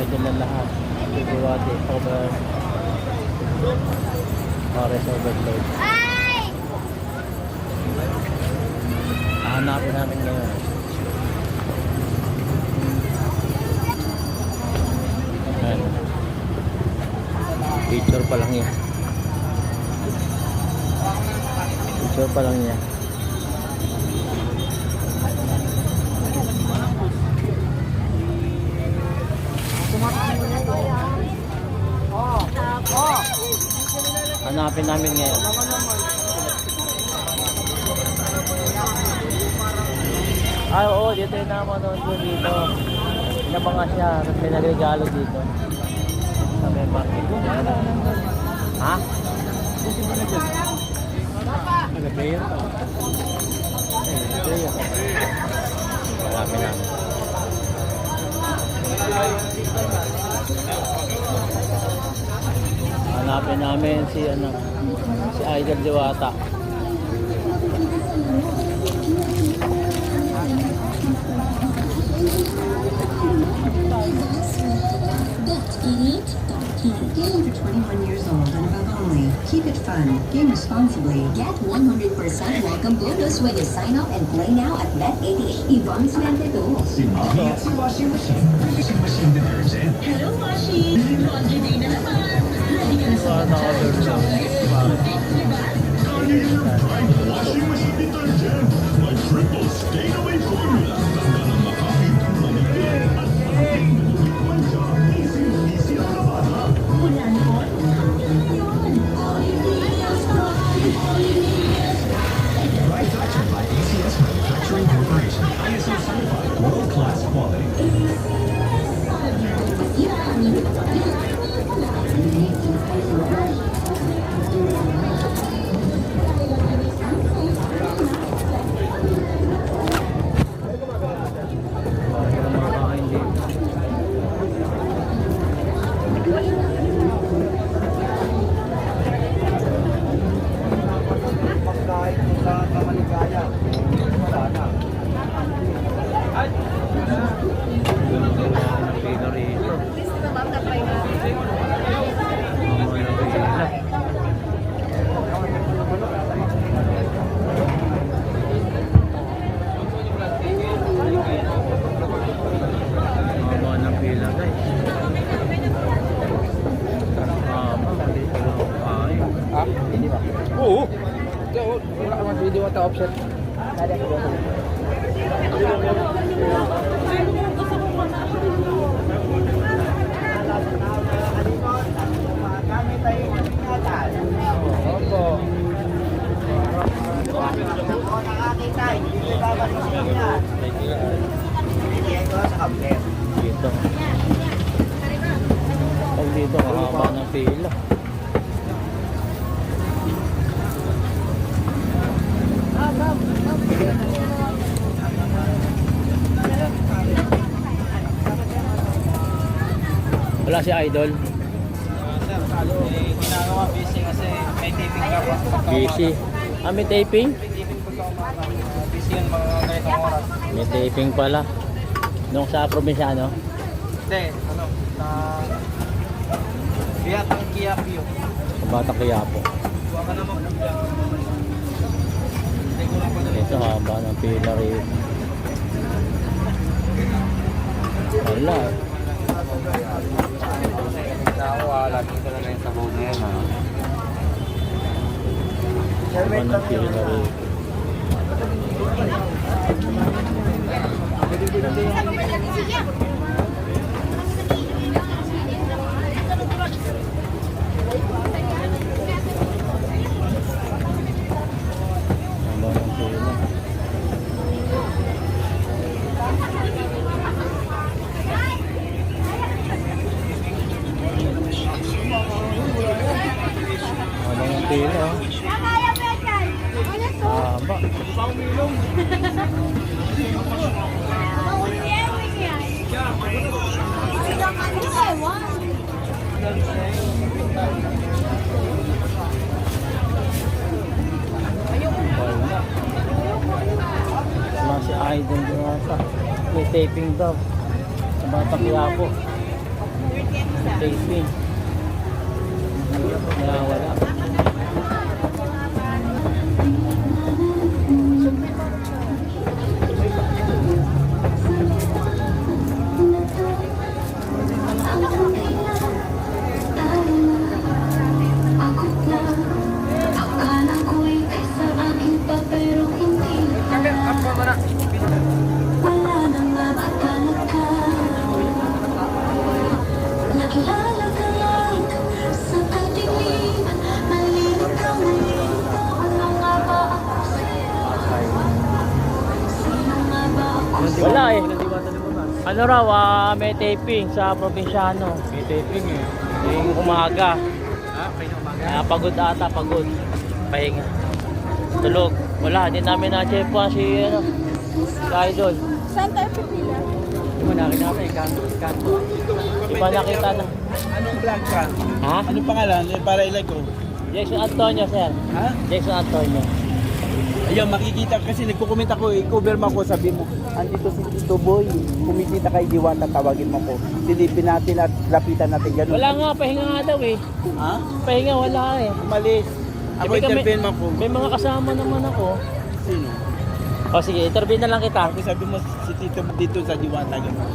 idol na lahat. Tutuwati, over. Forest overload. Hanapin namin ngayon. Ayan. Picture pa lang yan. Picture pa lang yan. Hanapin namin ngayon. Ah, oo, dito yung namanood ko dito. Inabangan siya, tapos may dito. Sa may market. Ha? Ito yun. Marami namin. Hanapin namin si ano, si Idol Diwata. Game for 21 years old and above only. Keep it fun. Game responsibly. Get 100% welcome bonus when you sign up and play now at Bet88. Ibang swerte to. Si Mommy at si Washing Machine. Washing Machine Detergent. Hello, Washi! Laundry day na naman! Ready ka na sa Sana order siya. Kaya yung Washing Machine Detergent. May triple man video at offset. Opo. Pag dito, mahaba ng pila. Wala si Idol. Ginagawa busy kasi may taping ka pa. Busy. Ah, may taping? May taping pagka umaga. Busy yan mga ganitong oras. May taping pala. Nung sa probinsyano, Hindi, ano, sa Biatang Kiapio. sa Bata Quiapo. Huwag ka naman. Ito haba ng pila rito. Wala. Na lang sa boat na yan. ha? Haba ng pila rito. Haba ng pila. Haba ng pila. oh. Haba. Wala. Wala si Idol din ata. May taping daw. Sa Bata Quiapo. Taping. Kaya wala. Ano raw, ah, may taping sa probinsyano. May taping eh. Yung umaga. Ha? Kayo umaga? Ah, pagod ata, pagod. Pahinga. Tulog. Wala, hindi namin na-check si, ano, si Idol. Saan tayo pipila? Hindi mo nakita ka eh. Kanto. Kanto. Di ba nakita na? Anong vlog ka? Ha? Anong pangalan? Eh, para ilike ko. Jason Antonio, sir. Ha? Jason Antonio. Ayun, makikita kasi nagkukomment ako, i-cover mo ako, sabi mo, andito si Tito Boy, kumisita kay Diwata, tawagin mo ko. Silipin natin at lapitan natin ganun. Wala nga, pahinga nga daw eh. Ha? Pahinga, wala eh. Umalis. Ako ka, intervene mo may, ako. may mga kasama naman ako. Sino? O sige, intervene na lang kita. Ako sabi mo si Tito dito sa Diwata, ganun.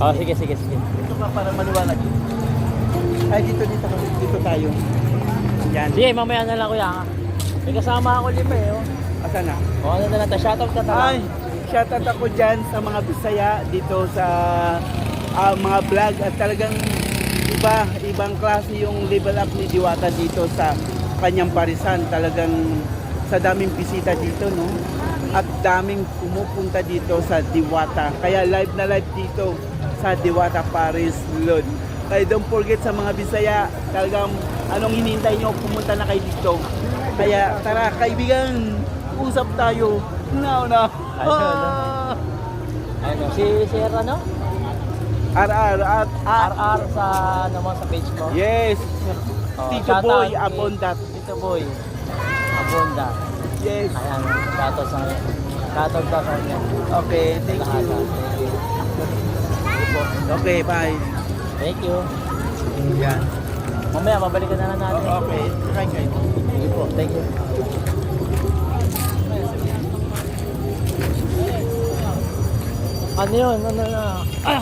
O sige, sige, sige. Dito ka para maliwanag. Ay, dito, dito, dito tayo. Yan. Sige, mamaya na lang kuya. May kasama ako lima eh. Oh. Asa na? O ano na ta shoutout ka na Ay, shoutout ako dyan sa mga Bisaya dito sa ah, mga vlog at talagang iba, ibang klase yung level up ni Diwata dito sa kanyang parisan. Talagang sa daming bisita dito, no? At daming pumupunta dito sa Diwata. Kaya live na live dito sa Diwata Paris Lod. Kaya don't forget sa mga Bisaya, talagang anong hinihintay nyo, pumunta na kayo dito. Kaya tara kaibigan, usap tayo. Now na. Ayun, Ayun, si Sir ano? RR at. RR sa naman sa page mo. Yes. Oh, Tito shoutout Boy, kay Abondat. Tito Boy. Abonda. Yes. Ayan, shoutout sa. Shoutout sa kanya. Okay, thank Lahat, you. ah. Thank you. Okay, bye. Thank you. Yan. Mamaya, mabalikan na lang natin. Okay. Sige po, thank you. Ano yun? Ano na? Ah!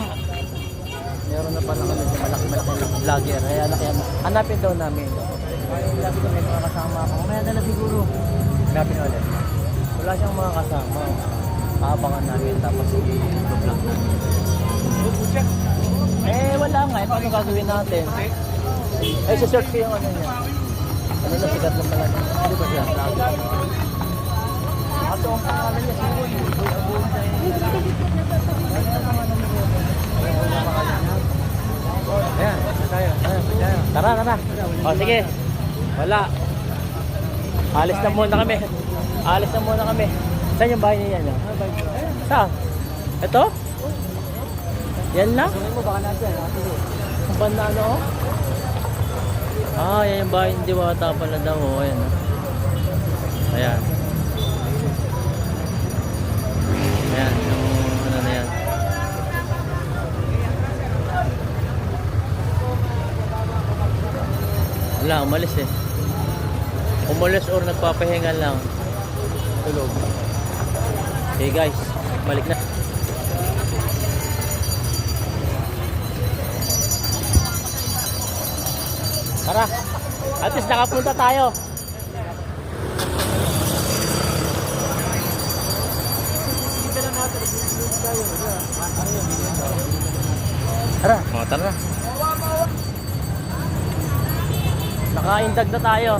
Meron na pala kami sa malaki-malaki vlogger. Kaya na kaya hanapin daw namin. Kaya sabi ko may mga kasama ako. Mamaya na siguro. Hanapin ulit. Wala siyang mga kasama. Aabangan namin tapos i-vlog namin. Eh, wala nga. Eh, paano gagawin natin? Eh, sa-search ko yung ano niya. Ano na, sigat lang pala. Hindi ba siya? Ato ang pangalan niya, si Boy. Ayan, tayo. Ayan, Tara, tara. O, sige. Wala. Alis na muna kami. Alis na muna kami. Saan yung bahay niya yan? Saan? Ito? Yan lang? Ang banda ano? Ah, yan yung bahay ni Diwata pala daw. Oh. Ayan. oh. Ayan. Ayan, yung ano na yan. Wala, umalis eh. Umalis or nagpapahinga lang. Tulog. Okay guys, balik na. Tara, at least nakapunta tayo. Tara. Nakaindag na tayo.